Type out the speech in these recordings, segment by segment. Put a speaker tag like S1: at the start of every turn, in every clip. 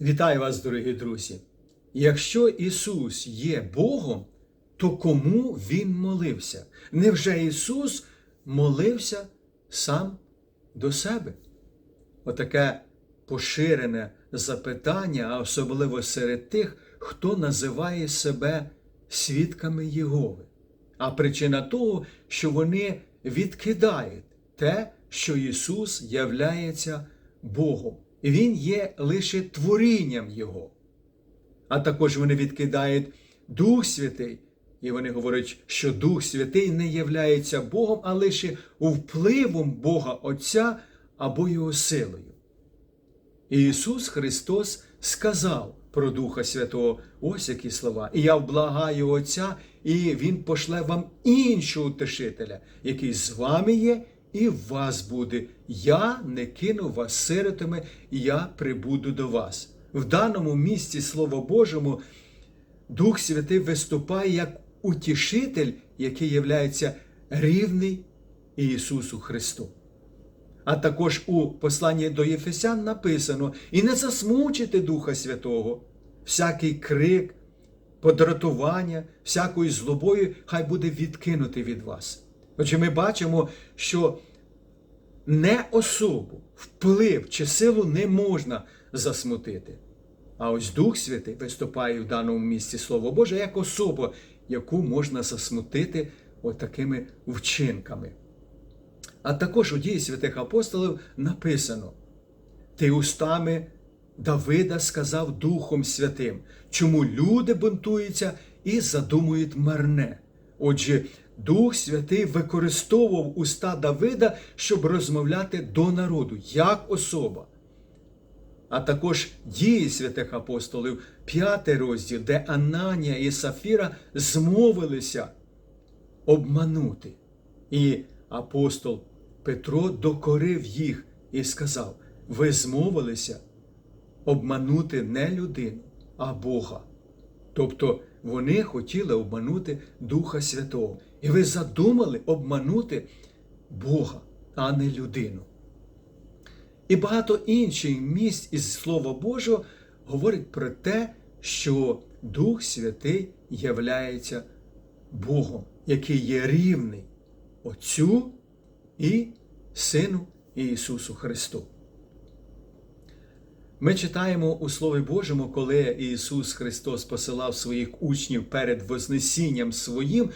S1: Вітаю вас, дорогі друзі! Якщо Ісус є Богом, то кому Він молився? Невже Ісус молився сам до себе? Отаке поширене запитання, особливо серед тих, хто називає себе свідками Єгови. А причина того, що вони відкидають те, що Ісус являється Богом. Він є лише творінням Його. А також вони відкидають Дух Святий, і вони говорять, що Дух Святий не являється Богом, а лише впливом Бога Отця або Його силою. Ісус Христос сказав про Духа Святого ось які слова. І я вблагаю Отця, і Він пошле вам іншого утешителя, який з вами є і в вас буде. Я не кину вас сиротами, я прибуду до вас. В даному місці Слово Божому Дух Святий виступає як утішитель, який являється рівний Ісусу Христу. А також у посланні до Єфесян написано: і не засмучити Духа Святого, всякий крик, подратування, всякою злобою хай буде відкинутий від вас. Отже, ми бачимо, що не особу, вплив чи силу не можна засмутити. А ось Дух Святий виступає в даному місці Слово Боже як особа, яку можна засмутити отакими вчинками. А також у дії святих апостолів написано: Ти устами Давида сказав Духом Святим, чому люди бунтуються і задумують марне. Отже, Дух Святий використовував уста Давида, щоб розмовляти до народу як особа. А також дії святих апостолів, п'ятий розділ, де Ананія і Сафіра змовилися обманути. І апостол Петро докорив їх і сказав: ви змовилися обманути не людину, а Бога. Тобто вони хотіли обманути Духа Святого. І ви задумали обманути Бога, а не людину. І багато інших місць із Слова Божого говорить про те, що Дух Святий являється Богом, який є рівний Отцю і Сину Ісусу Христу. Ми читаємо у Слові Божому, коли Ісус Христос посилав своїх учнів перед Вознесінням своїм,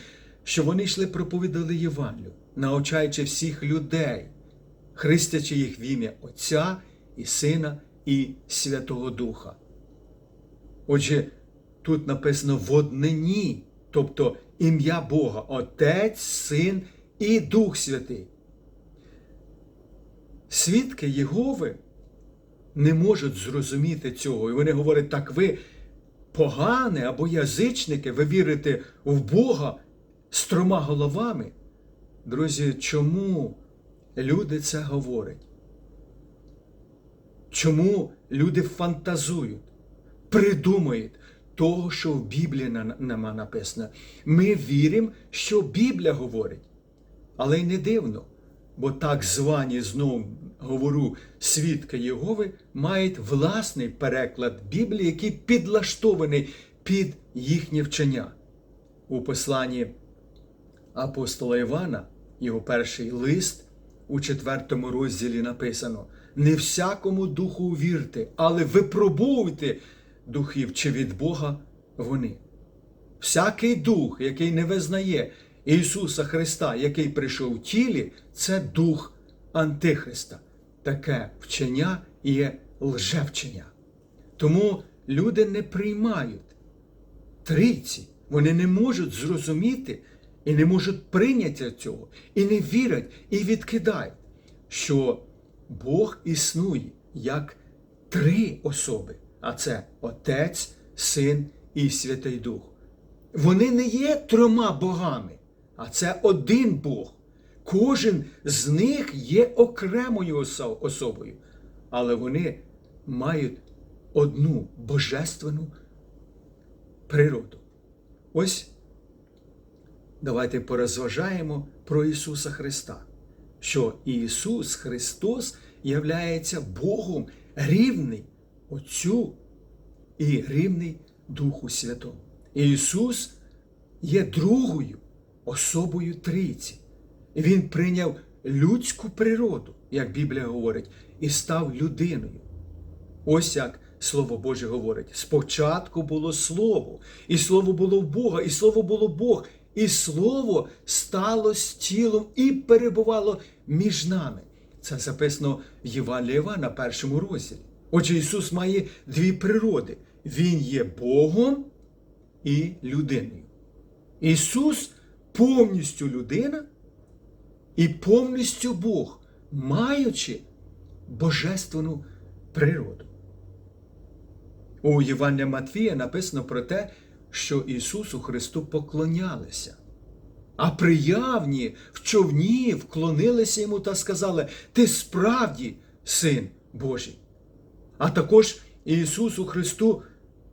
S1: що вони йшли проповідали Євангелію, научаючи всіх людей, хрестячи їх в ім'я Отця і Сина і Святого Духа. Отже, тут написано в тобто ім'я Бога, Отець, Син і Дух Святий. Свідки Єгови не можуть зрозуміти цього. І вони говорять, так ви погане або язичники, ви вірите в Бога з трьома головами. Друзі, чому люди це говорять? Чому люди фантазують, придумають того, що в Біблії нема написано? Ми віримо, що Біблія говорить. Але й не дивно, бо так звані знову говорю, свідки Єгови мають власний переклад Біблії, який підлаштований під їхнє вчення. У посланні апостола Івана, його перший лист у четвертому розділі написано: не всякому духу вірте, але випробуйте духів, чи від Бога вони. Всякий дух, який не визнає Ісуса Христа, який прийшов в тілі, це дух Антихриста. Таке вчення є лжевчення. Тому люди не приймають трійці, вони не можуть зрозуміти і не можуть прийняти цього, і не вірять, і відкидають, що Бог існує як три особи, а це Отець, Син і Святий Дух. Вони не є трьома богами, а це один Бог. Кожен з них є окремою особою, але вони мають одну божественну природу. Ось давайте порозважаємо про Ісуса Христа, що Ісус Христос являється Богом рівний Отцю і рівний Духу Святому. Ісус є другою особою Трійці. Він прийняв людську природу, як Біблія говорить, і став людиною. Ось як Слово Боже говорить: спочатку було Слово, і Слово було в Бога, і Слово було Бог, і Слово стало з тілом і перебувало між нами. Це записано в Євангелії Івана, першому розділі. Отже, Ісус має дві природи: Він є Богом і людиною. Ісус повністю людина і повністю Бог, маючи божественну природу. У Євангелія Матвія написано про те, що Ісусу Христу поклонялися. А приявні в човні вклонилися йому та сказали: Ти справді син Божий. А також Ісусу Христу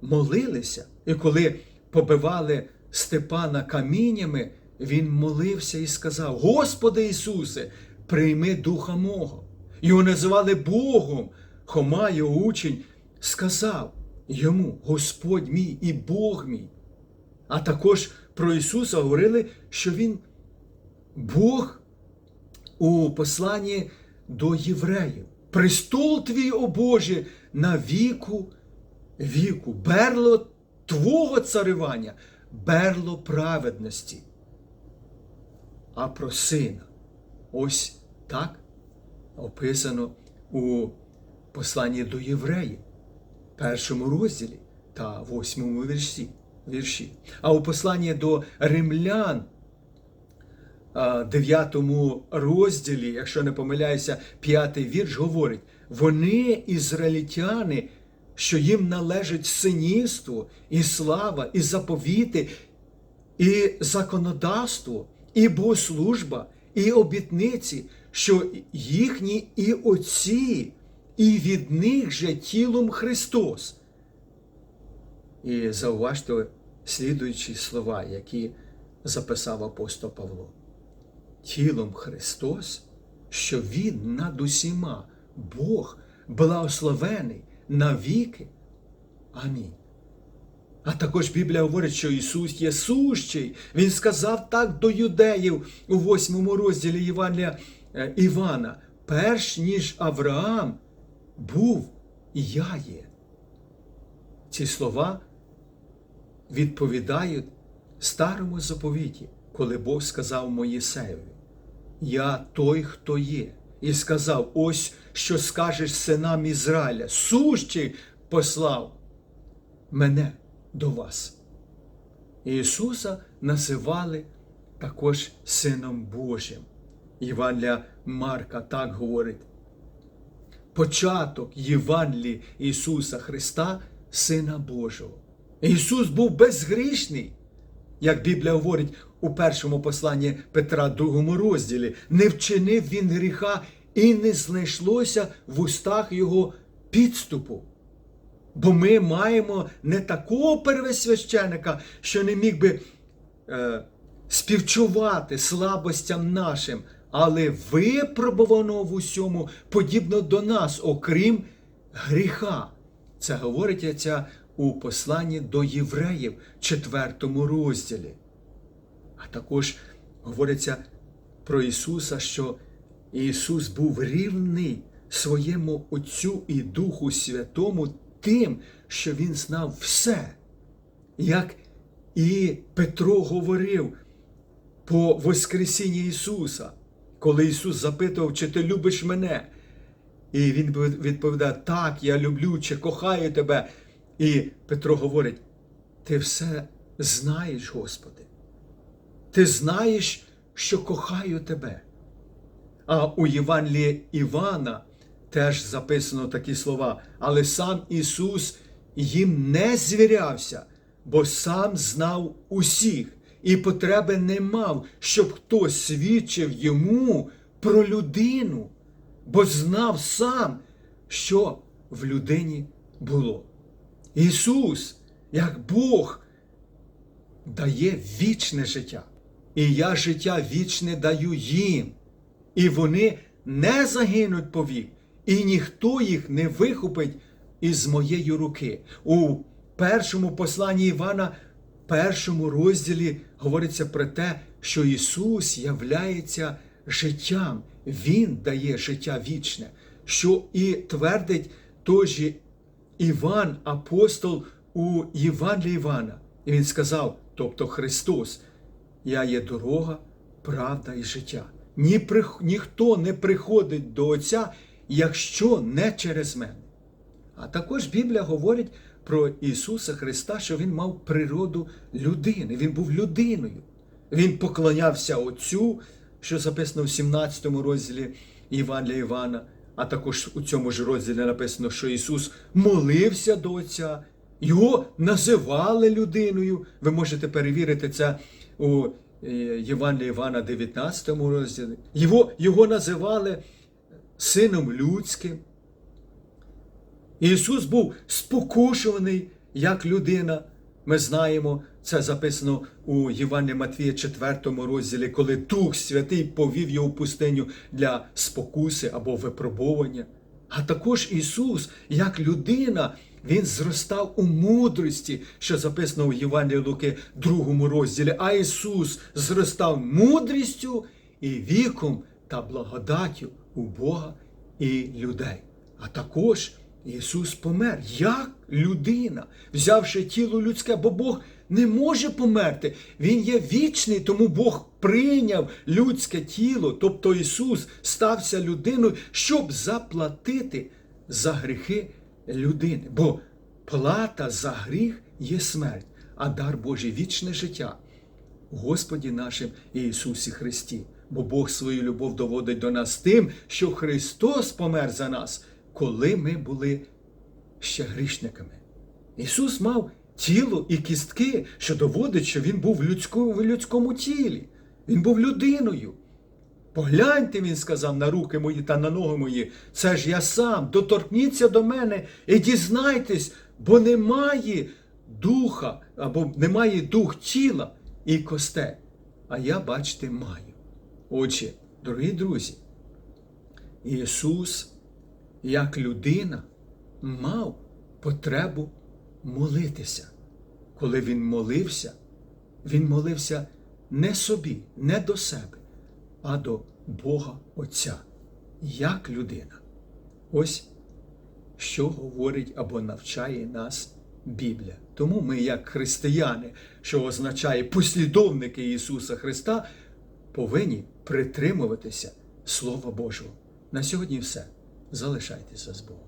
S1: молилися, і коли побивали Степана каміннями, Він молився і сказав: Господи Ісусе, прийми духа мого. Його називали Богом. Хома, його учень, сказав йому: Господь мій і Бог мій. А також про Ісуса говорили, що Він Бог у посланні до євреїв. Престол твій, о Боже, на віку віку, берло Твого царювання, берло праведності. А про сина. Ось так описано у посланні до євреїв, першому розділі та восьмому вірші. вірші. А у посланні до римлян, а, дев'ятому розділі, якщо не помиляюся, п'ятий вірш говорить: вони, ізраїльтяни, що їм належить синівство, і слава, і заповіти, і законодавство, і богослужба, і обітниці, що їхні і отці, і від них же тілом Христос. І зауважте слідуючі слова, які записав апостол Павло. Тілом Христос, що Він над усіма, Бог благословений навіки. Амінь. А також Біблія говорить, що Ісус є сущий. Він сказав так до юдеїв у восьмому розділі Євангелія е, Івана, перш ніж Авраам був і я є. Ці слова відповідають старому заповіті, коли Бог сказав Моїсеєві, Я той, хто є, і сказав: ось що скажеш синам Ізраїля, сущий послав мене до вас. Ісуса називали також Сином Божим. Євангелія Марка так говорить. Початок Євангелії Ісуса Христа, Сина Божого. Ісус був безгрішний, як Біблія говорить у першому посланні Петра, другому розділі. Не вчинив він гріха і не знайшлося в устах Його підступу. Бо ми маємо не такого первосвященика, що не міг би е, співчувати слабостям нашим, але випробуваного в усьому подібно до нас, окрім гріха. Це говориться у посланні до євреїв, четвертому розділі. А також говориться про Ісуса, що Ісус був рівний своєму Отцю і Духу Святому тим, що Він знав все. Як і Петро говорив по Воскресінні Ісуса, коли Ісус запитував, чи ти любиш мене. І Він відповідає, так, я люблю чи кохаю тебе. І Петро говорить: ти все знаєш, Господи. Ти знаєш, що кохаю тебе. А у Євангелії Івана теж записано такі слова, але сам Ісус їм не звірявся, бо сам знав усіх, і потреби не мав, щоб хтось свідчив йому про людину, бо знав сам, що в людині було. Ісус, як Бог, дає вічне життя. І я життя вічне даю їм. І вони не загинуть повік, і ніхто їх не вихопить із моєї руки. У першому посланні Івана, першому розділі говориться про те, що Ісус являється життям, Він дає життя вічне, що і твердить той же Іван, апостол у Євангелії Івана. І він сказав, тобто Христос, я є дорога, правда і життя. Ні, ніхто не приходить до Отця, якщо не через мене. А також Біблія говорить про Ісуса Христа, що Він мав природу людини, Він був людиною. Він поклонявся Отцю, що записано в 17 розділі Євангелія Івана, а також у цьому ж розділі написано, що Ісус молився до Отця, його називали людиною. Ви можете перевірити це у е, Євангелії Івана 19 розділі. Його, його називали Сином Людським. Ісус був спокушуваний як людина. Ми знаємо, це записано у Євангелії Матвія 4 розділі, коли Дух Святий повів його в пустиню для спокуси або випробування. А також Ісус, як людина, Він зростав у мудрості, що записано у Євангелії Луки 2 розділі. А Ісус зростав мудрістю і віком та благодаттю у Бога і людей. А також Ісус помер як людина, взявши тіло людське, бо Бог не може померти. Він є вічний, тому Бог прийняв людське тіло, тобто Ісус стався людиною, щоб заплатити за гріхи людини. Бо плата за гріх є смерть, а дар Божий вічне життя. Господі нашим Ісусі Христі. Бо Бог свою любов доводить до нас тим, що Христос помер за нас, коли ми були ще грішниками. Ісус мав тіло і кістки, що доводить, що Він був в людському, в людському тілі. Він був людиною. Погляньте, він сказав, на руки мої та на ноги мої. Це ж я сам. Доторкніться до мене і дізнайтесь, бо немає духа, або немає дух тіла і костей. А я, бачите, маю. Отже, дорогі друзі, Ісус, як людина, мав потребу молитися. Коли Він молився, Він молився не собі, не до себе, а до Бога Отця, як людина. Ось що говорить або навчає нас Біблія. Тому ми, як християни, що означає послідовники Ісуса Христа, повинні притримуватися Слова Божого. На сьогодні все. Залишайтеся з Богом.